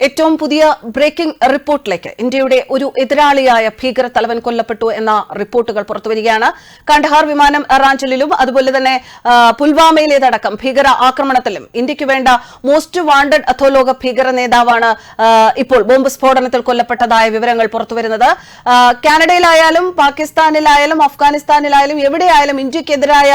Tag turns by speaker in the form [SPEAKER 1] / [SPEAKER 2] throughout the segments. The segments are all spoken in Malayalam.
[SPEAKER 1] ഏറ്റവും പുതിയ ബ്രേക്കിംഗ് റിപ്പോർട്ടിലേക്ക് ഇന്ത്യയുടെ ഒരു എതിരാളിയായ ഭീകര തലവൻ കൊല്ലപ്പെട്ടു എന്ന റിപ്പോർട്ടുകൾ പുറത്തുവരികയാണ്. കണ്ഡഹാർ വിമാനം എറാഞ്ചലിലും അതുപോലെ തന്നെ പുൽവാമയിലേതടക്കം ഭീകര ആക്രമണത്തിലും ഇന്ത്യയ്ക്ക് വേണ്ട മോസ്റ്റ് വാണ്ടഡ് അധോലോക ഭീകര നേതാവാണ് ഇപ്പോൾ ബോംബ് സ്ഫോടനത്തിൽ കൊല്ലപ്പെട്ടതായ വിവരങ്ങൾ പുറത്തുവരുന്നത്. കാനഡയിലായാലും പാകിസ്ഥാനിലായാലും അഫ്ഗാനിസ്ഥാനിലായാലും എവിടെയായാലും ഇന്ത്യക്കെതിരായ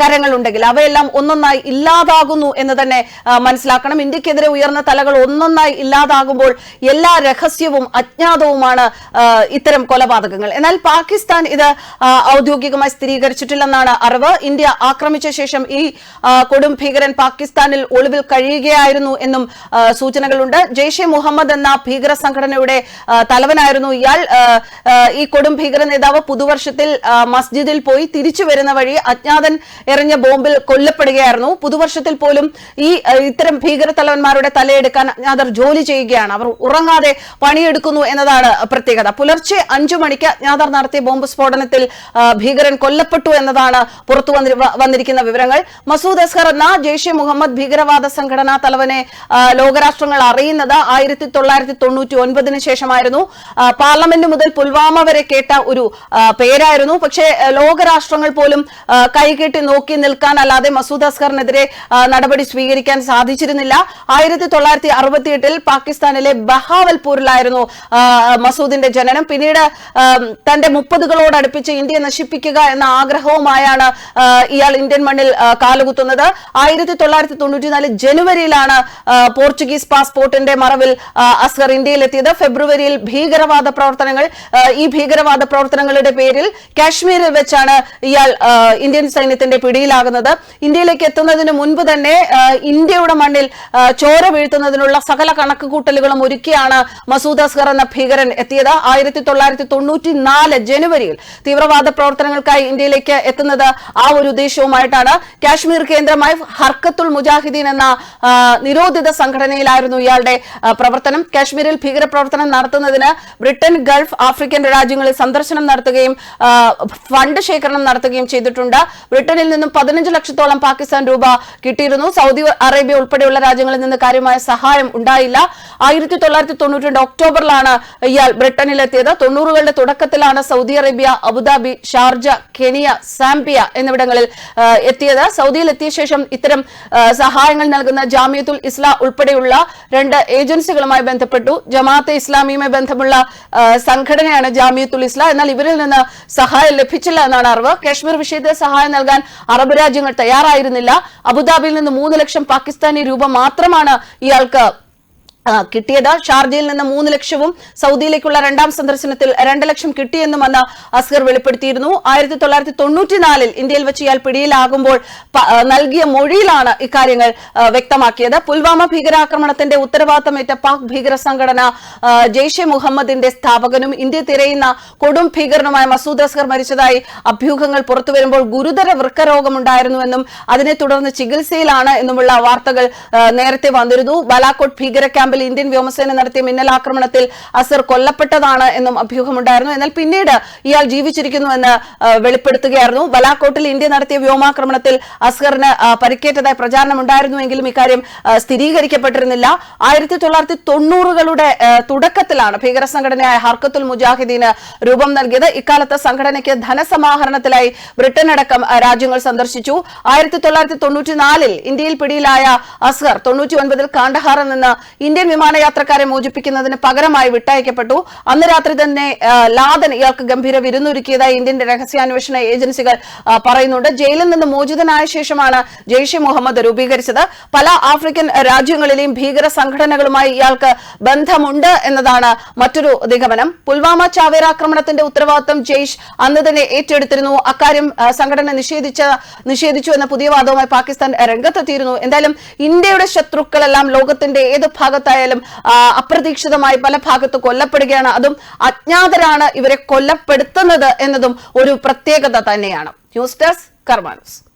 [SPEAKER 1] കരങ്ങൾ ഉണ്ടെങ്കിൽ അവയെല്ലാം ഒന്നൊന്നായി ഇല്ലാതാകുന്നു എന്ന് തന്നെ മനസ്സിലാക്കണം. ഇന്ത്യക്കെതിരെ ഉയർന്ന തലകൾ ഒന്നൊന്നായി ഇല്ലാതാകുമ്പോൾ എല്ലാ രഹസ്യവും അജ്ഞാതവുമാണ് ഇത്തരം കൊലപാതകങ്ങൾ. എന്നാൽ പാകിസ്ഥാൻ ഇത് ഔദ്യോഗികമായി സ്ഥിരീകരിച്ചിട്ടില്ലെന്നാണ് അറിവ്. ഇന്ത്യ ആക്രമിച്ച ശേഷം ഈ കൊടും ഭീകരൻ പാകിസ്ഥാനിൽ ഒളിവിൽ കഴിയുകയായിരുന്നു എന്നും സൂചനകളുണ്ട്. ജെയ്ഷെ മുഹമ്മദ് എന്ന ഭീകര സംഘടനയുടെ തലവനായിരുന്നു ഇയാൾ. ഈ കൊടും ഭീകര നേതാവ് പുതുവർഷത്തിൽ മസ്ജിദിൽ പോയി തിരിച്ചു വരുന്ന വഴി അജ്ഞാതൻ എറിഞ്ഞ ബോംബിൽ കൊല്ലപ്പെടുകയായിരുന്നു. പുതുവർഷത്തിൽ പോലും ഈ ഇത്തരം ഭീകര തലവന്മാരുടെ തലയെടുക്കാൻ അജ്ഞാതർ ജോലി ചെയ്യുകയാണ്. അവർ ഉറങ്ങാതെ പണിയെടുക്കുന്നു എന്നതാണ് പ്രത്യേകത. പുലർച്ചെ അഞ്ചു മണിക്ക് അജ്ഞാതർ നടത്തിയ ബോംബ് സ്ഫോടനത്തിൽ ഭീകരൻ കൊല്ലപ്പെട്ടു എന്നതാണ് പുറത്തു വന്നിരിക്കുന്ന വിവരങ്ങൾ. മസൂദ് അസ്ഹർ എന്ന ജെയ്ഷെ മുഹമ്മദ് ഭീകരവാദ സംഘടനാ തലവനെ ലോകരാഷ്ട്രങ്ങൾ അറിയുന്നത് ആയിരത്തി തൊള്ളായിരത്തി തൊണ്ണൂറ്റി ഒൻപതിന് ശേഷമായിരുന്നു പാർലമെന്റ് മുതൽ പുൽവാമ വരെ കേട്ട ഒരു പേരായിരുന്നു. പക്ഷേ ലോകരാഷ്ട്രങ്ങൾ പോലും കൈകെട്ടി നോക്കി നിൽക്കാൻ അല്ലാതെ മസൂദ് അസ്ഹറിനെതിരെ നടപടി സ്വീകരിക്കാൻ സാധിച്ചിരുന്നില്ല. ആയിരത്തി തൊള്ളായിരത്തി അറുപത്തിയെട്ടിൽ പാകിസ്ഥാനിലെ ബഹാവൽപൂരിലായിരുന്നു മസൂദിന്റെ ജനനം. പിന്നീട് തന്റെ മുപ്പതുകളോട് അടുപ്പിച്ച് ഇന്ത്യയെ നശിപ്പിക്കുക എന്ന ആഗ്രഹവുമായാണ് ഇയാൾ ഇന്ത്യൻ മണ്ണിൽ കാലുകുത്തുന്നത്. ആയിരത്തി തൊള്ളായിരത്തി തൊണ്ണൂറ്റിനാല് ജനുവരിയിലാണ് പോർച്ചുഗീസ് പാസ്പോർട്ടിന്റെ മറവിൽ അസ്ഹർ ഇന്ത്യയിലെത്തിയത്. ഫെബ്രുവരിയിൽ ഭീകരവാദ പ്രവർത്തനങ്ങൾ ഈ ഭീകരവാദ പ്രവർത്തനങ്ങളുടെ പേരിൽ കാശ്മീരിൽ വെച്ചാണ് ഇയാൾ ഇന്ത്യൻ സൈന്യത്തിന്റെ പിടിയിലാകുന്നത്. ഇന്ത്യയിലേക്ക് എത്തുന്നതിന് മുൻപ് തന്നെ ഇന്ത്യയുടെ മണ്ണിൽ ചോര വീഴ്ത്തുന്നതിനുള്ള സകല കണക്കുകൂട്ടലുകളും ഒരുക്കിയാണ് മസൂദ് അസ്ഹർ എന്ന ഭീകരൻ എത്തിയത്. ആയിരത്തി തൊള്ളായിരത്തി തൊണ്ണൂറ്റി നാല് ജനുവരിയിൽ തീവ്രവാദ പ്രവർത്തനങ്ങൾക്കായി ഇന്ത്യയിലേക്ക് എത്തുന്നത് ആ ഒരു ഉദ്ദേശവുമായിട്ടാണ്. കാശ്മീർ കേന്ദ്രമായി ഹർക്കത്തുൽ മുജാഹിദീൻ എന്ന നിരോധിത സംഘടനയിലായിരുന്നു ഇയാളുടെ പ്രവർത്തനം. കാശ്മീരിൽ ഭീകരപ്രവർത്തനം നടത്തുന്നതിന് ബ്രിട്ടൻ ഗൾഫ് ആഫ്രിക്കൻ രാജ്യങ്ങളിൽ സന്ദർശനം നടത്തുകയും ഫണ്ട് ശേഖരണം നടത്തുകയും ചെയ്തിട്ടുണ്ട്. ബ്രിട്ടനിൽ നിന്നും പതിനഞ്ച് ലക്ഷത്തോളം പാകിസ്ഥാൻ രൂപ കിട്ടിയിരുന്നു. സൗദി അറേബ്യ ഉൾപ്പെടെയുള്ള രാജ്യങ്ങളിൽ നിന്ന് കാര്യമായ സഹായം ഉണ്ടായില്ല. ആയിരത്തി തൊള്ളായിരത്തി തൊണ്ണൂറ്റി രണ്ട് ഒക്ടോബറിലാണ് ഇയാൾ ബ്രിട്ടനിലെത്തിയത്. തൊണ്ണൂറുകളുടെ തുടക്കത്തിലാണ് Saudi Arabia Abu Dhabi Sharjah Kenya Zambia എന്നിവിടങ്ങളിൽ എത്തിയത്. സൗദിയിൽ എത്തിയ ശേഷം ഇത്തരം സഹായങ്ങൾ നൽകുന്ന ജാമിയത്തുൽ ഇസ്ലാം ഉൾപ്പെടെയുള്ള രണ്ട് ഏജൻസികളുമായി ബന്ധപ്പെട്ടു. ജമാഅത്തെ ഇസ്ലാമിയുമായി ബന്ധമുള്ള സംഘടനയാണ് ജാമിയത്തുൽ ഇസ്ലാം. എന്നാൽ ഇവരിൽ നിന്ന് സഹായം ലഭിച്ചില്ല എന്നാണ് അറിവ്. കാശ്മീർ വിഷയത്തിൽ സഹായം നൽകാൻ അറബ് രാജ്യങ്ങൾ തയ്യാറായിരുന്നില്ല. അബുദാബിയിൽ നിന്ന് മൂന്ന് ലക്ഷം പാകിസ്ഥാനി രൂപ മാത്രമാണ് ഇയാൾക്ക് കിട്ടിയത്. ഷാർജയിൽ നിന്ന് മൂന്ന് ലക്ഷവും സൗദിയിലേക്കുള്ള രണ്ടാം സന്ദർശനത്തിൽ രണ്ട് ലക്ഷം കിട്ടിയെന്നും അന്ന് അസ്ഗർ വെളിപ്പെടുത്തിയിരുന്നു. ആയിരത്തി തൊള്ളായിരത്തി തൊണ്ണൂറ്റിനാലിൽ ഇന്ത്യയിൽ വെച്ച് ഇയാൾ പിടിയിലാകുമ്പോൾ നൽകിയ മൊഴിയിലാണ് ഇക്കാര്യങ്ങൾ വ്യക്തമാക്കിയത്. പുൽവാമ ഭീകരാക്രമണത്തിന്റെ ഉത്തരവാദിത്തമേറ്റ പാക് ഭീകര സംഘടന ജെയ്ഷെ മുഹമ്മദിന്റെ സ്ഥാപകനും ഇന്ത്യ തിരയുന്ന കൊടും ഭീകരനുമായ മസൂദ് അസ്ഗർ മരിച്ചതായി അഭ്യൂഹങ്ങൾ പുറത്തുവരുമ്പോൾ ഗുരുതര വൃക്കരോഗമുണ്ടായിരുന്നുവെന്നും അതിനെ തുടർന്ന് ചികിത്സയിലാണ് എന്നുമുള്ള വാർത്തകൾ നേരത്തെ വന്നിരുന്നു. ബാലാക്കോട്ട് ഭീകര ക്യാമ്പിൽ ഇന്ത്യൻ വ്യോമസേന നടത്തിയ മിന്നലാക്രമണത്തിൽ അസർ കൊല്ലപ്പെട്ടതാണ് എന്നും അഭ്യൂഹമുണ്ടായിരുന്നു. എന്നാൽ പിന്നീട് ഇയാൾ ജീവിച്ചിരിക്കുന്നുവെന്ന് വെളിപ്പെടുത്തുകയായിരുന്നു. ബലാക്കോട്ടിൽ ഇന്ത്യ നടത്തിയ വ്യോമാക്രമണത്തിൽ അസ്ഹറിന് പരിക്കേറ്റതായി പ്രചാരണം ഉണ്ടായിരുന്നുവെങ്കിലും ഇക്കാര്യം സ്ഥിരീകരിക്കപ്പെട്ടിരുന്നില്ല. ആയിരത്തി തൊള്ളായിരത്തി തൊണ്ണൂറുകളുടെ തുടക്കത്തിലാണ് ഭീകര സംഘടനയായ ഹർക്കത്തുൽ മുജാഹിദീന് രൂപം നൽകിയത്. ഇക്കാലത്ത് സംഘടനയ്ക്ക് ധനസമാഹരണത്തിലായി ബ്രിട്ടൻ അടക്കം രാജ്യങ്ങൾ സന്ദർശിച്ചു. ആയിരത്തി തൊള്ളായിരത്തി തൊണ്ണൂറ്റിനാലിൽ ഇന്ത്യയിൽ പിടിയിലായ അസ്ഹർ തൊണ്ണൂറ്റി ഒൻപതിൽ കാണ്ഡഹാറിൽ നിന്ന് ഇന്ത്യൻ വിമാനയാത്രക്കാരെ മോചിപ്പിക്കുന്നതിന് പകരമായി വിട്ടയക്കപ്പെട്ടു. അന്ന് രാത്രി തന്നെ ലാദൻ ഇയാൾക്ക് ഗംഭീര വിരുന്നൊരുക്കിയതായി ഇന്ത്യൻ രഹസ്യാന്വേഷണ ഏജൻസികൾ പറയുന്നുണ്ട്. ജയിലിൽ നിന്ന് മോചിതനായ ശേഷമാണ് ജെയ്ഷെ മുഹമ്മദ് രൂപീകരിച്ചത്. പല ആഫ്രിക്കൻ രാജ്യങ്ങളിലെയും ഭീകര സംഘടനകളുമായി ഇയാൾക്ക് ബന്ധമുണ്ട് എന്നതാണ് മറ്റൊരു നിഗമനം. പുൽവാമ ചാവേറാക്രമണത്തിന്റെ ഉത്തരവാദിത്വം ജെയ്ഷ് അന്ന് തന്നെ ഏറ്റെടുത്തിരുന്നു. അക്കാര്യം സംഘടന നിഷേധിച്ച നിഷേധിച്ചു എന്ന പുതിയ വാദവുമായി പാകിസ്ഥാൻ രംഗത്തെത്തിയിരുന്നു. എന്തായാലും ഇന്ത്യയുടെ ശത്രുക്കളെല്ലാം ലോകത്തിന്റെ ഏത് ഭാഗത്തായാലും ആ, അപ്രതീക്ഷിതമായി പല ഭാഗത്ത് കൊല്ലപ്പെടുകയാണ്. അതും അജ്ഞാതരാണ് ഇവരെ കൊല്ലപ്പെടുത്തുന്നത് എന്നതും ഒരു പ്രത്യേകത തന്നെയാണ്. News desk കർമാനൂസ്